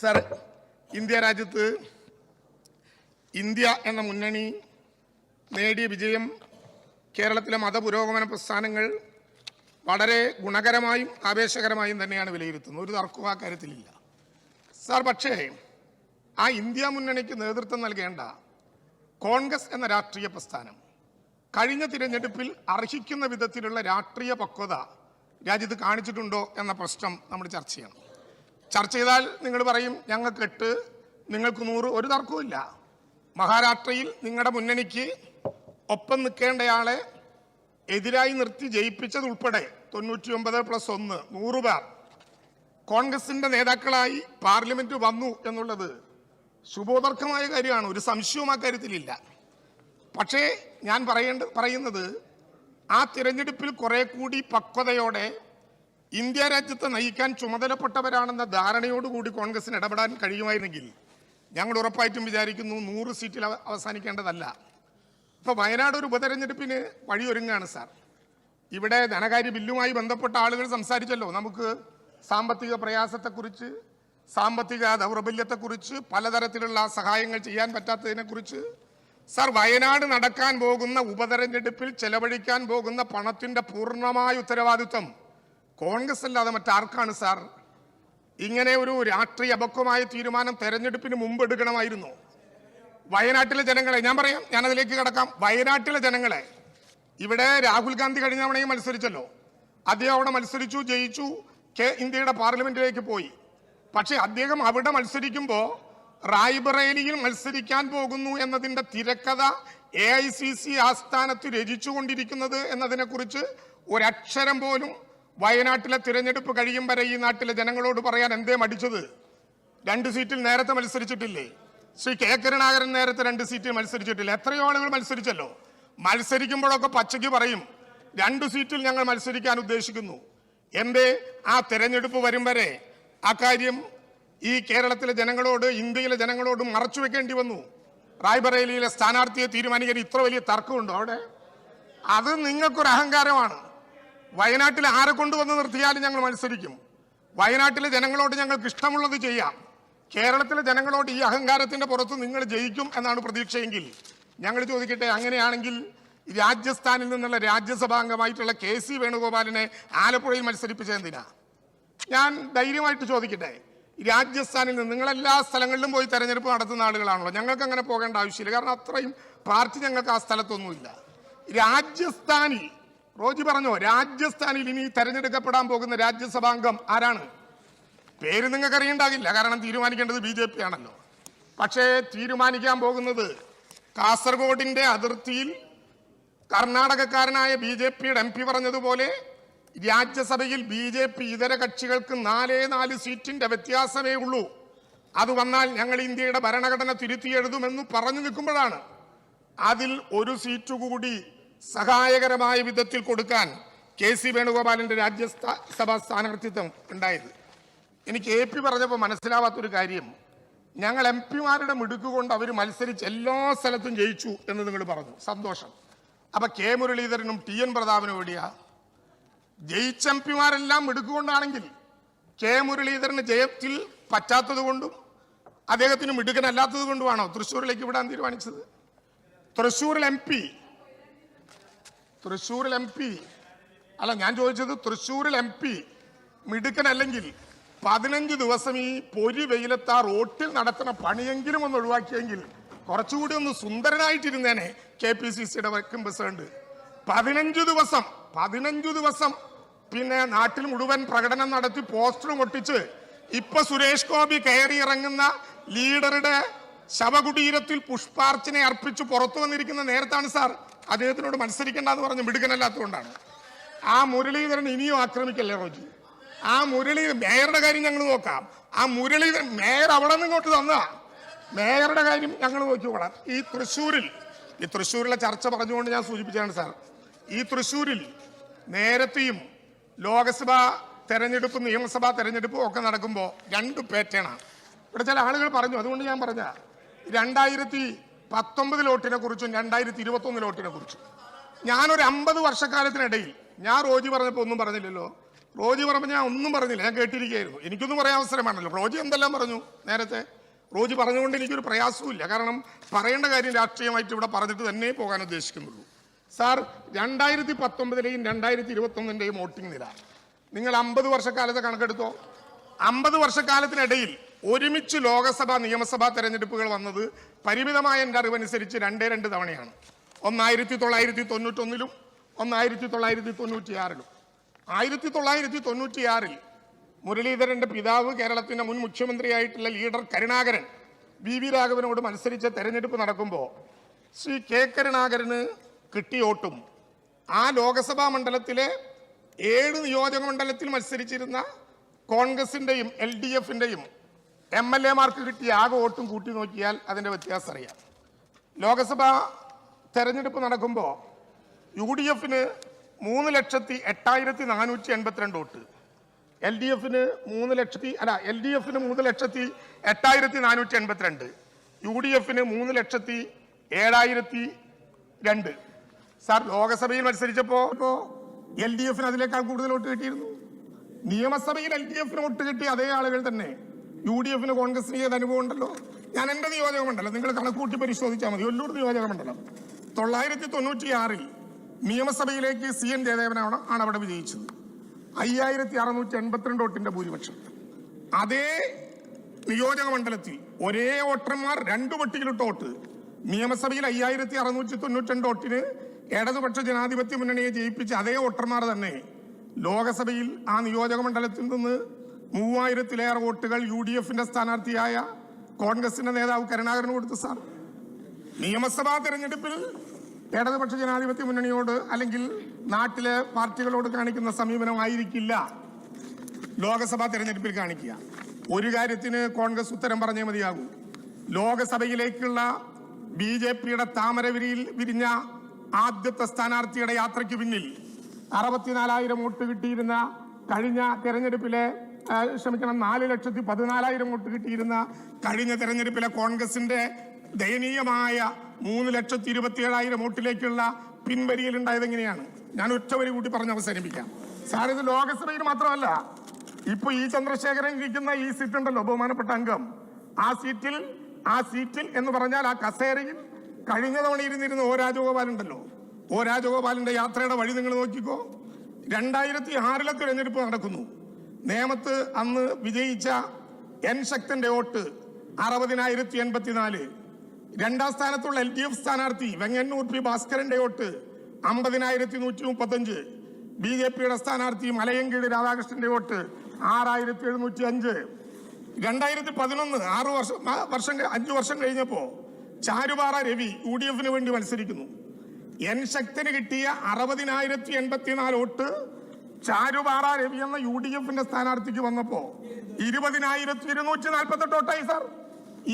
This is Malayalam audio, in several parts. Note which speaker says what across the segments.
Speaker 1: സർ ഇന്ത്യ രാജ്യത്ത് ഇന്ത്യ എന്ന മുന്നണി നേടിയ വിജയം കേരളത്തിലെ മതപുരോഗമന പ്രസ്ഥാനങ്ങൾ വളരെ ഗുണകരമായും ആവേശകരമായും തന്നെയാണ് വിലയിരുത്തുന്നത്. ഒരു തർക്കവും ആ കാര്യത്തിലില്ല. സാർ പക്ഷേ ആ ഇന്ത്യ മുന്നണിക്ക് നേതൃത്വം നൽകേണ്ട കോൺഗ്രസ് എന്ന രാഷ്ട്രീയ പ്രസ്ഥാനം കഴിഞ്ഞ തിരഞ്ഞെടുപ്പിൽ അർഹിക്കുന്ന വിധത്തിലുള്ള രാഷ്ട്രീയ പക്വത രാജ്യത്ത് കാണിച്ചിട്ടുണ്ടോ എന്ന പ്രശ്നം നമ്മൾ ചർച്ച ചെയ്യണം. ചർച്ച ചെയ്താൽ നിങ്ങൾ പറയും ഞങ്ങൾക്ക് എട്ട് നിങ്ങൾക്ക് നൂറ് ഒരു തർക്കവുമില്ല മഹാരാഷ്ട്രയിൽ നിങ്ങളുടെ മുന്നണിക്ക് ഒപ്പം നിൽക്കേണ്ടയാളെ എതിരായി നിർത്തി ജയിപ്പിച്ചതുൾപ്പെടെ തൊണ്ണൂറ്റി ഒമ്പത് പ്ലസ് ഒന്ന് നൂറ് പേർ. കോൺഗ്രസിന്റെ നേതാക്കളായി പാർലമെന്റ് വന്നു എന്നുള്ളത് ശുഭോദർക്കമായ കാര്യമാണ് ഒരു സംശയവും ആ കാര്യത്തിലില്ല. പക്ഷേ ഞാൻ പറയേണ്ട പറയുന്നത് ആ തിരഞ്ഞെടുപ്പിൽ കുറെ കൂടി പക്വതയോടെ ഇന്ത്യ രാജ്യത്തെ നയിക്കാൻ ചുമതലപ്പെട്ടവരാണെന്ന ധാരണയോടുകൂടി കോൺഗ്രസിന് ഇടപെടാൻ കഴിയുമായിരുന്നെങ്കിൽ ഞങ്ങൾ ഉറപ്പായിട്ടും വിചാരിക്കുന്നു നൂറ് സീറ്റിൽ അവസാനിക്കേണ്ടതല്ല. ഇപ്പൊ വയനാട് ഒരു ഉപതെരഞ്ഞെടുപ്പിന് വഴിയൊരുങ്ങാണ് സാർ. ഇവിടെ ധനകാര്യ ബില്ലുമായി ബന്ധപ്പെട്ട ആളുകൾ സംസാരിച്ചല്ലോ. നമുക്ക് സാമ്പത്തിക പ്രയാസത്തെക്കുറിച്ച് സാമ്പത്തിക ദൗർബല്യത്തെക്കുറിച്ച് പലതരത്തിലുള്ള സഹായങ്ങൾ ചെയ്യാൻ പറ്റാത്തതിനെക്കുറിച്ച് സാർ വയനാട് നടക്കാൻ പോകുന്ന ഉപതെരഞ്ഞെടുപ്പിൽ ചെലവഴിക്കാൻ പോകുന്ന പണത്തിന്റെ പൂർണമായ ഉത്തരവാദിത്വം കോൺഗ്രസ് അല്ലാതെ മറ്റാർക്കാണ് സാർ? ഇങ്ങനെ ഒരു രാഷ്ട്രീയ അപക്വമായ തീരുമാനം തെരഞ്ഞെടുപ്പിന് മുമ്പ് എടുക്കണമായിരുന്നു. വയനാട്ടിലെ ജനങ്ങളെ ഞാൻ പറയാം ഞാൻ അതിലേക്ക് കടക്കാം. വയനാട്ടിലെ ജനങ്ങളെ ഇവിടെ രാഹുൽ ഗാന്ധി കഴിഞ്ഞ തവണയും മത്സരിച്ചല്ലോ. അദ്ദേഹം അവിടെ മത്സരിച്ചു ജയിച്ചു കെ ഇന്ത്യയുടെ പാർലമെന്റിലേക്ക് പോയി. പക്ഷെ അദ്ദേഹം അവിടെ മത്സരിക്കുമ്പോൾ റായ്ബറേലിയിൽ മത്സരിക്കാൻ പോകുന്നു എന്നതിന്റെ തിരക്കഥ എ ഐ സി സി ആസ്ഥാനത്ത് രചിച്ചുകൊണ്ടിരിക്കുന്നത് എന്നതിനെക്കുറിച്ച് ഒരക്ഷരം പോലും വയനാട്ടിലെ തിരഞ്ഞെടുപ്പ് കഴിയും വരെ ഈ നാട്ടിലെ ജനങ്ങളോട് പറയാൻ എന്തേ മടിച്ചത്? രണ്ട് സീറ്റിൽ നേരത്തെ മത്സരിച്ചിട്ടില്ലേ? ശ്രീ കെ കരുണാകരൻ നേരത്തെ രണ്ട് സീറ്റിൽ മത്സരിച്ചിട്ടില്ല? എത്രയോ ആളുകൾ മത്സരിച്ചല്ലോ. മത്സരിക്കുമ്പോഴൊക്കെ പച്ചയ്ക്ക് പറയും രണ്ട് സീറ്റിൽ ഞങ്ങൾ മത്സരിക്കാൻ ഉദ്ദേശിക്കുന്നു. എന്തേ? ആ തെരഞ്ഞെടുപ്പ് വരും വരെ ആ കാര്യം ഈ കേരളത്തിലെ ജനങ്ങളോട് ഇന്ത്യയിലെ ജനങ്ങളോട് മറച്ചു വെക്കേണ്ടി വന്നു. റായ്ബറേലിയിലെ സ്ഥാനാർത്ഥിയെ തീരുമാനിക്കാൻ ഇത്ര വലിയ തർക്കമുണ്ടോ അവിടെ? അത് നിങ്ങൾക്കൊരു അഹങ്കാരമാണ് വയനാട്ടിൽ ആരെ കൊണ്ടുവന്ന് നിർത്തിയാലും ഞങ്ങൾ മത്സരിക്കും. വയനാട്ടിലെ ജനങ്ങളോട് ഞങ്ങൾക്ക് ഇഷ്ടമുള്ളത് ചെയ്യാം. കേരളത്തിലെ ജനങ്ങളോട് ഈ അഹങ്കാരത്തിന്റെ പുറത്ത് നിങ്ങൾ ജയിക്കും എന്നാണ് പ്രതീക്ഷയെങ്കിൽ. ഞങ്ങൾ ചോദിക്കട്ടെ അങ്ങനെയാണെങ്കിൽ രാജസ്ഥാനിൽ നിന്നുള്ള രാജ്യസഭാംഗമായിട്ടുള്ള കെ സി വേണുഗോപാലിനെ ആലപ്പുഴയിൽ മത്സരിപ്പിച്ചെന്തിനാ ഞാൻ ധൈര്യമായിട്ട് ചോദിക്കട്ടെ രാജസ്ഥാനിൽ നിന്ന് നിങ്ങൾ എല്ലാ സ്ഥലങ്ങളിലും പോയി തെരഞ്ഞെടുപ്പ് നടത്തുന്ന ആളുകളാണല്ലോ ഞങ്ങൾക്ക് അങ്ങനെ പോകേണ്ട ആവശ്യമില്ല. കാരണം അത്രയും പാർട്ടി ഞങ്ങൾക്ക് ആ സ്ഥലത്തൊന്നുമില്ല. രാജസ്ഥാനിൽ റോജി പറഞ്ഞോ രാജസ്ഥാനിൽ ഇനി തെരഞ്ഞെടുക്കപ്പെടാൻ പോകുന്ന രാജ്യസഭാംഗം ആരാണ്? പേര് നിങ്ങൾക്ക് അറിയണ്ടാകില്ല കാരണം തീരുമാനിക്കേണ്ടത് ബി ജെ പി ആണല്ലോ. പക്ഷേ തീരുമാനിക്കാൻ പോകുന്നത് കാസർഗോഡിന്റെ അതിർത്തിയിൽ കർണാടകക്കാരനായ ബി ജെ പിയുടെ എം പി പറഞ്ഞതുപോലെ രാജ്യസഭയിൽ ബി ജെ പി ഇതര കക്ഷികൾക്ക് നാലേ നാല് സീറ്റിന്റെ വ്യത്യാസമേ ഉള്ളൂ. അത് വന്നാൽ ഞങ്ങൾ ഇന്ത്യയുടെ ഭരണഘടന തിരുത്തി എഴുതുമെന്ന് പറഞ്ഞു നിൽക്കുമ്പോഴാണ് അതിൽ ഒരു സീറ്റ് കൂടി സഹായകരമായ വിധത്തിൽ കൊടുക്കാൻ കെ സി വേണുഗോപാലിന്റെ രാജ്യസഭാ സ്ഥാനാർത്ഥിത്വം ഉണ്ടായത്. എനിക്ക് എ പി പറഞ്ഞപ്പോൾ മനസ്സിലാവാത്തൊരു കാര്യം. ഞങ്ങൾ എം പിമാരുടെ മിടുക്കുകൊണ്ട് അവർ മത്സരിച്ച് എല്ലാ സ്ഥലത്തും ജയിച്ചു എന്ന് നിങ്ങൾ പറഞ്ഞു. സന്തോഷം. അപ്പൊ കെ മുരളീധരനും ടി എൻ പ്രതാപനും എവിടെയാ? ജയിച്ച എം പിമാരെല്ലാം മിടുക്കുകൊണ്ടാണെങ്കിൽ കെ മുരളീധരന് ജയത്തിൽ പറ്റാത്തത് കൊണ്ടും അദ്ദേഹത്തിന് മിടുക്കനല്ലാത്തത് കൊണ്ടുമാണോ തൃശ്ശൂരിലേക്ക് വിടാൻ തീരുമാനിച്ചത്? തൃശ്ശൂരിൽ എം പി തൃശ്ശൂരിൽ എം പി. അല്ല ഞാൻ ചോദിച്ചത് തൃശ്ശൂരിൽ എം പി. മിടുക്കനല്ലെങ്കിൽ പതിനഞ്ച് ദിവസം ഈ പൊരി വെയിലത്ത് ആ റോട്ടിൽ നടത്തുന്ന പണിയെങ്കിലും ഒന്ന് ഒഴിവാക്കിയെങ്കിൽ കുറച്ചുകൂടി ഒന്ന് സുന്ദരനായിട്ടിരുന്നേനെ കെ പി സി സിയുടെ വർക്കും പ്രസിഡന്റ്. പതിനഞ്ചു ദിവസം പതിനഞ്ചു ദിവസം പിന്നെ നാട്ടിൽ മുഴുവൻ പ്രകടനം നടത്തി പോസ്റ്ററും ഒട്ടിച്ച് ഇപ്പൊ സുരേഷ് ഗോപി കയറി ഇറങ്ങുന്ന ലീഡറുടെ ശവകുടീരത്തിൽ പുഷ്പാർച്ചന അർപ്പിച്ച് പുറത്തു വന്നിരിക്കുന്ന നേരത്താണ് സാർ അദ്ദേഹത്തിനോട് മത്സരിക്കേണ്ട എന്ന് പറഞ്ഞ് മിടുക്കനല്ലാത്തതുകൊണ്ടാണ്. ആ മുരളീധരൻ ഇനിയും ആക്രമിക്കല്ലേ റോജി? ആ മുരളീധരൻ മേയറുടെ കാര്യം ഞങ്ങൾ നോക്കാം. ആ മുരളീധരൻ മേയർ അവിടെ നിന്ന് ഇങ്ങോട്ട് തന്നതാ മേയറുടെ കാര്യം ഞങ്ങൾ നോക്കിക്കോളാം. ഈ തൃശ്ശൂരിൽ ഈ തൃശ്ശൂരിലെ ചർച്ച പറഞ്ഞുകൊണ്ട് ഞാൻ സൂചിപ്പിച്ചാണ് സാർ. ഈ തൃശ്ശൂരിൽ നേരത്തെയും ലോകസഭാ തെരഞ്ഞെടുപ്പും നിയമസഭാ തെരഞ്ഞെടുപ്പും ഒക്കെ നടക്കുമ്പോൾ രണ്ട് പാറ്റേണാണ് ഇവിടെ ചില ആളുകൾ പറഞ്ഞു അതുകൊണ്ട് ഞാൻ പറഞ്ഞ രണ്ടായിരത്തി പത്തൊമ്പത് ലോട്ടിനെ കുറിച്ചും രണ്ടായിരത്തി ഇരുപത്തി ഒന്ന് ലോട്ടിനെ കുറിച്ചും. ഞാനൊരു അമ്പത് വർഷക്കാലത്തിനിടയിൽ ഞാൻ റോജി പറഞ്ഞപ്പോൾ ഒന്നും പറഞ്ഞില്ലല്ലോ. റോജി പറഞ്ഞപ്പോൾ ഞാൻ ഒന്നും പറഞ്ഞില്ല ഞാൻ കേട്ടിരിക്കുകയായിരുന്നു. എനിക്കൊന്നും പറയാൻ അവസരമാണല്ലോ. റോജി എന്തെല്ലാം പറഞ്ഞു നേരത്തെ? റോജി പറഞ്ഞുകൊണ്ട് എനിക്കൊരു പ്രയാസവുമില്ല. കാരണം പറയേണ്ട കാര്യം രാഷ്ട്രീയമായിട്ട് ഇവിടെ പറഞ്ഞിട്ട് തന്നെ പോകാൻ ഉദ്ദേശിക്കുന്നുള്ളൂ. സാർ രണ്ടായിരത്തി പത്തൊമ്പതിലെയും രണ്ടായിരത്തി ഇരുപത്തൊന്നിന്റെയും വോട്ടിംഗ് നില. നിങ്ങൾ അമ്പത് വർഷക്കാലത്തെ കണക്കെടുത്തോ? അമ്പത് വർഷക്കാലത്തിനിടയിൽ ഒരുമിച്ച് ലോകസഭ നിയമസഭാ തെരഞ്ഞെടുപ്പുകൾ വന്നത് പരിമിതമായ എന്റെ അറിവനുസരിച്ച് രണ്ടേ രണ്ട് തവണയാണ്. ഒന്നായിരത്തി തൊള്ളായിരത്തി തൊണ്ണൂറ്റൊന്നിലും ഒന്നായിരത്തി തൊള്ളായിരത്തി തൊണ്ണൂറ്റിയാറിലും ആയിരത്തി തൊള്ളായിരത്തി തൊണ്ണൂറ്റിയാറിൽ മുരളീധരന്റെ പിതാവ് കേരളത്തിന്റെ മുൻ മുഖ്യമന്ത്രിയായിട്ടുള്ള ലീഡർ കരുണാകരൻ വി വി രാഘവനോട് മത്സരിച്ച തെരഞ്ഞെടുപ്പ് നടക്കുമ്പോൾ ശ്രീ കെ കരുണാകരന് കിട്ടിയ വോട്ടും ആ ലോകസഭാ മണ്ഡലത്തിലെ ഏഴ് നിയോജക മണ്ഡലത്തിൽ മത്സരിച്ചിരുന്ന കോൺഗ്രസിന്റെയും എൽ ഡി എഫിന്റെയും എം എൽ എമാർക്ക് കിട്ടിയ ആകെ വോട്ടും കൂട്ടി നോക്കിയാൽ അതിന്റെ വ്യത്യാസം അറിയാം. ലോകസഭാ തെരഞ്ഞെടുപ്പ് നടക്കുമ്പോൾ യു ഡി എഫിന് മൂന്ന് ലക്ഷത്തി എട്ടായിരത്തി നാനൂറ്റി എൺപത്തിരണ്ട് വോട്ട്. എൽ ഡി എഫിന് മൂന്ന് ലക്ഷത്തി അല്ല എൽ ഡി എഫിന് മൂന്ന് ലക്ഷത്തി എട്ടായിരത്തി നാനൂറ്റി എൺപത്തിരണ്ട്. യു ഡി എഫിന് മൂന്ന് ലക്ഷത്തി ഏഴായിരത്തി രണ്ട്. സാർ ലോകസഭയിൽ മത്സരിച്ചപ്പോൾ ഇപ്പോൾ എൽ ഡി എഫിന് അതിനേക്കാൾ കൂടുതൽ വോട്ട് കിട്ടിയിരുന്നു. നിയമസഭയിൽ എൽ ഡി എഫിന് വോട്ട് കിട്ടിയ അതേ ആളുകൾ തന്നെ. യു ഡി എഫിന് കോൺഗ്രസിന് ചെയ്ത അനുഭവം ഉണ്ടല്ലോ? ഞാൻ എന്റെ നിയോജക മണ്ഡലം നിങ്ങൾ കണക്കൂട്ടി പരിശോധിച്ചാൽ മതി. ഒല്ലൂർ നിയോജക മണ്ഡലം തൊള്ളായിരത്തി തൊണ്ണൂറ്റി ആറിൽ നിയമസഭയിലേക്ക് സി എൻ ജയദേവനാണ് ആണ് അവിടെ വിജയിച്ചത്. അയ്യായിരത്തി അറുന്നൂറ്റി എൺപത്തിരണ്ട് വോട്ടിന്റെ ഭൂരിപക്ഷം. അതേ നിയോജക മണ്ഡലത്തിൽ ഒരേ വോട്ടർമാർ രണ്ടു പട്ടികയിലിട്ട വോട്ട്. നിയമസഭയിൽ അയ്യായിരത്തി അറുന്നൂറ്റി തൊണ്ണൂറ്റി രണ്ട് വോട്ടിന് ഇടതുപക്ഷ ജനാധിപത്യ മുന്നണിയെ ജയിപ്പിച്ച അതേ വോട്ടർമാർ തന്നെ. ലോകസഭയിൽ ആ നിയോജക മണ്ഡലത്തിൽ നിന്ന് മൂവായിരത്തിലേറെ വോട്ടുകൾ യു ഡി എഫിന്റെ സ്ഥാനാർത്ഥിയായ കോൺഗ്രസിന്റെ നേതാവ് കരുണാകരന് കൊടുത്തു സാർ. നിയമസഭാ തെരഞ്ഞെടുപ്പിൽ ഇടതുപക്ഷ ജനാധിപത്യ മുന്നണിയോട് അല്ലെങ്കിൽ നാട്ടിലെ പാർട്ടികളോട് കാണിക്കുന്ന സമീപനമായിരിക്കില്ല ലോകസഭാ തെരഞ്ഞെടുപ്പിൽ കാണിക്കുക. ഒരു കാര്യത്തിന് കോൺഗ്രസ് ഉത്തരം പറഞ്ഞേ മതിയാകൂ. ലോകസഭയിലേക്കുള്ള ബി ജെ പിയുടെ താമരവിരിയിൽ വിരിഞ്ഞ ആദ്യത്തെ സ്ഥാനാർത്ഥിയുടെ യാത്രയ്ക്ക് പിന്നിൽ അറുപത്തിനാലായിരം വോട്ട് കിട്ടിയിരുന്ന കഴിഞ്ഞ തെരഞ്ഞെടുപ്പിലെ ക്ഷമിക്കണം നാല് ലക്ഷത്തി പതിനാലായിരം വോട്ട് കിട്ടിയിരുന്ന കഴിഞ്ഞ തെരഞ്ഞെടുപ്പിലെ കോൺഗ്രസിന്റെ ദയനീയമായ മൂന്ന് ലക്ഷത്തി ഇരുപത്തി ഏഴായിരം വോട്ടിലേക്കുള്ള പിൻവലിയിൽ ഉണ്ടായത് എങ്ങനെയാണ്? ഞാൻ ഒറ്റവരി കൂട്ടി പറഞ്ഞ് അവസാനിപ്പിക്കാം. സാർ ഇത് ലോകസഭയിൽ മാത്രമല്ല ഇപ്പൊ ഈ ചന്ദ്രശേഖരൻ ഇരിക്കുന്ന ഈ സീറ്റ് ഉണ്ടല്ലോ ബഹുമാനപ്പെട്ട അംഗം. ആ സീറ്റിൽ ആ സീറ്റിൽ എന്ന് പറഞ്ഞാൽ ആ കസേരയിൽ കഴിഞ്ഞ തവണ ഇരുന്നിരുന്ന ഓ രാജഗോപാൽ ഉണ്ടല്ലോ. ഓ രാജഗോപാലിന്റെ യാത്രയുടെ വഴി നിങ്ങൾ നോക്കിക്കോ. രണ്ടായിരത്തി ആറിലെ തിരഞ്ഞെടുപ്പ് നടക്കുന്നു. നേമത്ത് അന്ന് വിജയിച്ച എൻ ശക്തന്റെ വോട്ട് അറുപതിനായിരത്തി എൺപത്തിനാല് രണ്ടാം സ്ഥാനത്തുള്ള എൽ ഡി എഫ് സ്ഥാനാർത്ഥി വെങ്ങന്നൂർ പി ഭാസ്കരന്റെ വോട്ട് അമ്പതിനായിരത്തി നൂറ്റി മുപ്പത്തഞ്ച് ബി ജെ പിയുടെ സ്ഥാനാർത്ഥി മലയങ്കീട് രാധാകൃഷ്ണന്റെ വോട്ട് ആറായിരത്തി എഴുന്നൂറ്റി അഞ്ച് രണ്ടായിരത്തി പതിനൊന്ന് ആറു വർഷം വർഷം അഞ്ചു വർഷം കഴിഞ്ഞപ്പോ ചാരുപാറ രവി യു ഡി എഫിന് വേണ്ടി മത്സരിക്കുന്നു. എൻ ശക്തിന് കിട്ടിയ അറുപതിനായിരത്തി എൺപത്തിനാല് വോട്ട് ചാരുപാറ രവി എന്ന യു ഡി എഫിന്റെ സ്ഥാനാർത്ഥിക്ക് വന്നപ്പോ ഇരുപതിനായിരത്തി ഇരുന്നൂറ്റി നാൽപ്പത്തെട്ട് വോട്ടായി സാർ.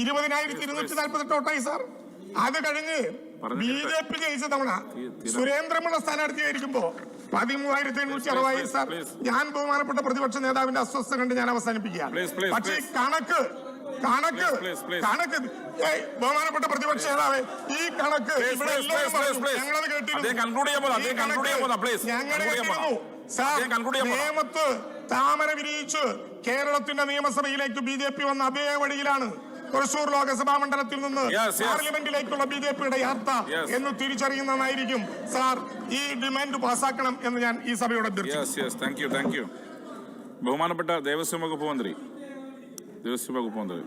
Speaker 1: ഇരുപതിനായിരത്തി ഇരുന്നൂറ്റി നാൽപ്പത്തെട്ട് വോട്ടായി സാർ. അത് കഴിഞ്ഞ് ബി ജെ പി ജയിച്ച തവണ സുരേന്ദ്രമുള്ള സ്ഥാനാർത്ഥിയായിരിക്കുമ്പോ പതിമൂവായിരത്തി എണ്ണൂറ്റി അറുപതായി സാർ ഞാൻ ബഹുമാനപ്പെട്ട പ്രതിപക്ഷ നേതാവിന്റെ അസ്വസ്ഥ കണ്ട് ഞാൻ അവസാനിപ്പിക്കുകയാണ്.
Speaker 2: Please,
Speaker 1: പക്ഷേ കണക്ക് കണക്ക്. കണക്ക് ബഹുമാനപ്പെട്ട പ്രതിപക്ഷ നേതാവ് ഈ കണക്ക് ഇവിടെ. ഞങ്ങളത് കേട്ടിരുന്നു. ഞങ്ങൾ കേട്ടിരുന്നു. നേമത്ത് താമര വിരിയിച്ച് കേരളത്തിന്റെ നിയമസഭയിലേക്ക് ബി ജെ പി വന്ന അതേ വഴിയിലാണ് തൃശൂർ ലോക്സഭാ മണ്ഡലത്തിൽ നിന്ന്. പാർലമെന്റിലേക്കുള്ള ബി ജെ പിയുടെ യാത്ര എന്ന് തിരിച്ചറിയുന്നതായിരിക്കും. സാർ ഈ ഡിമാൻഡ് പാസ്സാക്കണം എന്ന് ഞാൻ ഈ സഭയോട്
Speaker 2: ബഹുമാനപ്പെട്ട ദേവസ്വം വകുപ്പ് മന്ത്രി. ദേവസ്വം വകുപ്പ് മന്ത്രി.